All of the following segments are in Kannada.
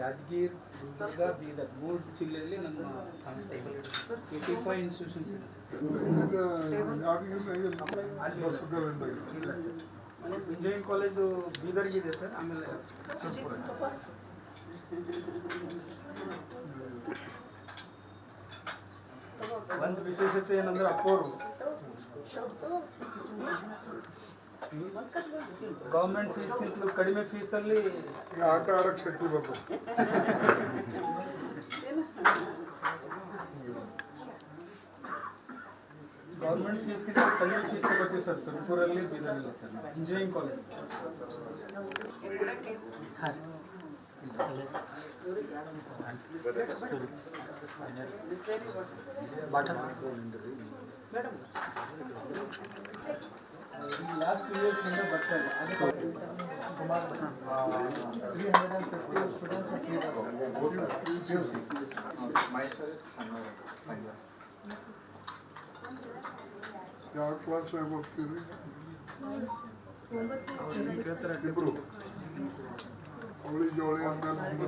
ಯಾದಗಿರಿ ಗುಲ್ಬರ್ಗ ಬೀದರ್ ಮೂರು ಜಿಲ್ಲೆಯಲ್ಲಿ ನಮ್ಮ ಸಂಸ್ಥೆ ಇದೆ. ಏಯ್ಟಿ ಫೈವ್ ಇನ್ಸ್ಟಿಟ್ಯೂಷನ್ಸ್ ಇದೆ. ಸರ್ ಇಂಜಿನಿಯರಿಂಗ್ ಕಾಲೇಜು ಬೀದರ್ಗಿದೆ ಸರ್, ಆಮೇಲೆ ಒಂದು ವಿಶೇಷತೆ ಏನಂದ್ರೆ ಅಪ್ಪೋರು ಗೌರ್ಮೆಂಟ್ ಫೀಸ್ಗಿಂತಲೂ ಕಡಿಮೆ ಫೀಸಲ್ಲಿ ಆಟ ಆಡಕ್ ಶಕ್ತಿ ಬರ್ತದೆ ಗೌರ್ಮೆಂಟ್ ಫೀಸ್ಗಿಂತ ಕಡಿಮೆ ಫೀಸ್ ತಗೋತೀವಿ sir ಸುರ್ಪುರಲ್ಲಿ ಬೀದರಲ್ಲಿ sir engineering college last two years ಇಂದ ಬರ್ತಾ ಇದೆ ಅದಕ್ಕೆ ಯಾವ ಕ್ಲಾಸ್ ಹೋಗ್ತೀರಿ ಇಬ್ರು ಅವಳಿ ಜೋಳಿ ಅಂದಲ್ಲಿ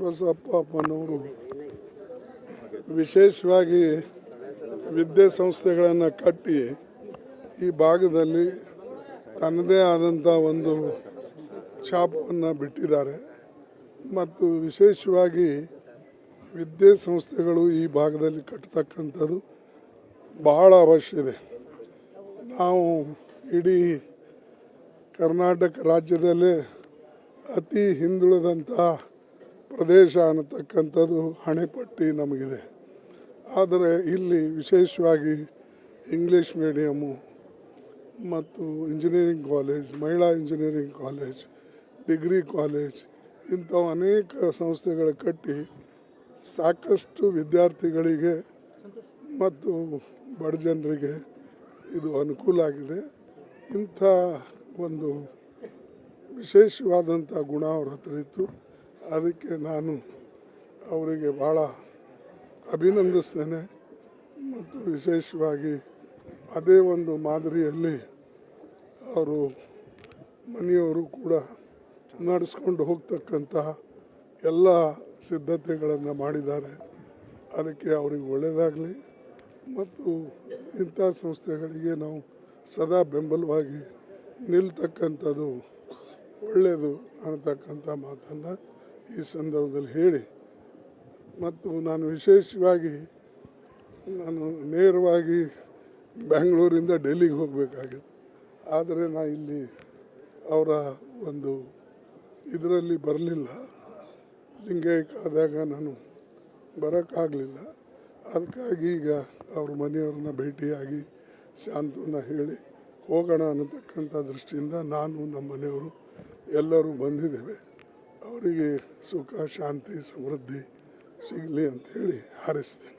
ಬಸಪ್ಪ ಅಪ್ಪನವರು ವಿಶೇಷವಾಗಿ ವಿದ್ಯಾಸಂಸ್ಥೆಗಳನ್ನು ಕಟ್ಟಿ ಈ ಭಾಗದಲ್ಲಿ ತನ್ನದೇ ಆದಂಥ ಒಂದು ಛಾಪನ್ನು ಬಿಟ್ಟಿದ್ದಾರೆ. ಮತ್ತು ವಿಶೇಷವಾಗಿ ವಿದ್ಯಾಸಂಸ್ಥೆಗಳು ಈ ಭಾಗದಲ್ಲಿ ಕಟ್ಟತಕ್ಕಂಥದ್ದು ಬಹಳ ಅವಶ್ಯ ಇದೆ. ನಾವು ಇಡೀ ಕರ್ನಾಟಕ ರಾಜ್ಯದಲ್ಲೇ ಅತಿ ಹಿಂದುಳಿದಂಥ ಪ್ರದೇಶ ಅನ್ನತಕ್ಕಂಥದ್ದು ಹಣೆಪಟ್ಟಿ ನಮಗಿದೆ. ಆದರೆ ಇಲ್ಲಿ ವಿಶೇಷವಾಗಿ ಇಂಗ್ಲೀಷ್ ಮೀಡಿಯಮ್ಮು ಮತ್ತು ಇಂಜಿನಿಯರಿಂಗ್ ಕಾಲೇಜ್ ಮಹಿಳಾ ಇಂಜಿನಿಯರಿಂಗ್ ಕಾಲೇಜ್ ಡಿಗ್ರಿ ಕಾಲೇಜ್ ಇಂಥವು ಅನೇಕ ಸಂಸ್ಥೆಗಳು ಕಟ್ಟಿ ಸಾಕಷ್ಟು ವಿದ್ಯಾರ್ಥಿಗಳಿಗೆ ಮತ್ತು ಬಡ ಜನರಿಗೆ ಇದು ಅನುಕೂಲ ಆಗಿದೆ. ಇಂಥ ಒಂದು ವಿಶೇಷವಾದಂಥ ಗುಣ ಅವ್ರ ಹತ್ರ ಇತ್ತು. ಅದಕ್ಕೆ ನಾನು ಅವರಿಗೆ ಭಾಳ ಅಭಿನಂದಿಸ್ತೇನೆ ಮತ್ತು ವಿಶೇಷವಾಗಿ ಅದೇ ಒಂದು ಮಾದರಿಯಲ್ಲಿ ಅವರು ಮನೆಯವರು ಕೂಡ ನಡೆಸ್ಕೊಂಡು ಹೋಗ್ತಕ್ಕಂತಹ ಎಲ್ಲ ಸಿದ್ಧತೆಗಳನ್ನು ಮಾಡಿದ್ದಾರೆ. ಅದಕ್ಕೆ ಅವರಿಗೆ ಒಳ್ಳೆಯದಾಗಲಿ ಮತ್ತು ಇಂಥ ಸಂಸ್ಥೆಗಳಿಗೆ ನಾವು ಸದಾ ಬೆಂಬಲವಾಗಿ ನಿಲ್ತಕ್ಕಂಥದ್ದು ಒಳ್ಳೆಯದು ಅನ್ನತಕ್ಕಂಥ ಮಾತನ್ನು ಈ ಸಂದರ್ಭದಲ್ಲಿ ಹೇಳಿ. ಮತ್ತು ನಾನು ವಿಶೇಷವಾಗಿ ನಾನು ನೇರವಾಗಿ ಬೆಂಗಳೂರಿಂದ ಡೆಲ್ಲಿಗೆ ಹೋಗಬೇಕಾಗಿತ್ತು. ಆದರೆ ನಾ ಇಲ್ಲಿ ಅವರ ಒಂದು ಇದರಲ್ಲಿ ಬರಲಿಲ್ಲ. ಆದಾಗ ನಾನು ಬರೋಕ್ಕಾಗಲಿಲ್ಲ. ಅದಕ್ಕಾಗಿ ಈಗ ಅವ್ರ ಮನೆಯವ್ರನ್ನ ಭೇಟಿಯಾಗಿ ಶಾಂತವನ್ನ ಹೇಳಿ ಹೋಗೋಣ ಅನ್ನತಕ್ಕಂಥ ದೃಷ್ಟಿಯಿಂದ ನಾನು ನಮ್ಮ ಮನೆಯವರು ಎಲ್ಲರೂ ಬಂದಿದ್ದೇವೆ. ಅವರಿಗೆ ಸುಖ ಶಾಂತಿ ಸಮೃದ್ಧಿ ಸಿಗಲಿ ಅಂತ ಹೇಳಿ ಹಾರೈಸ್ತೀನಿ.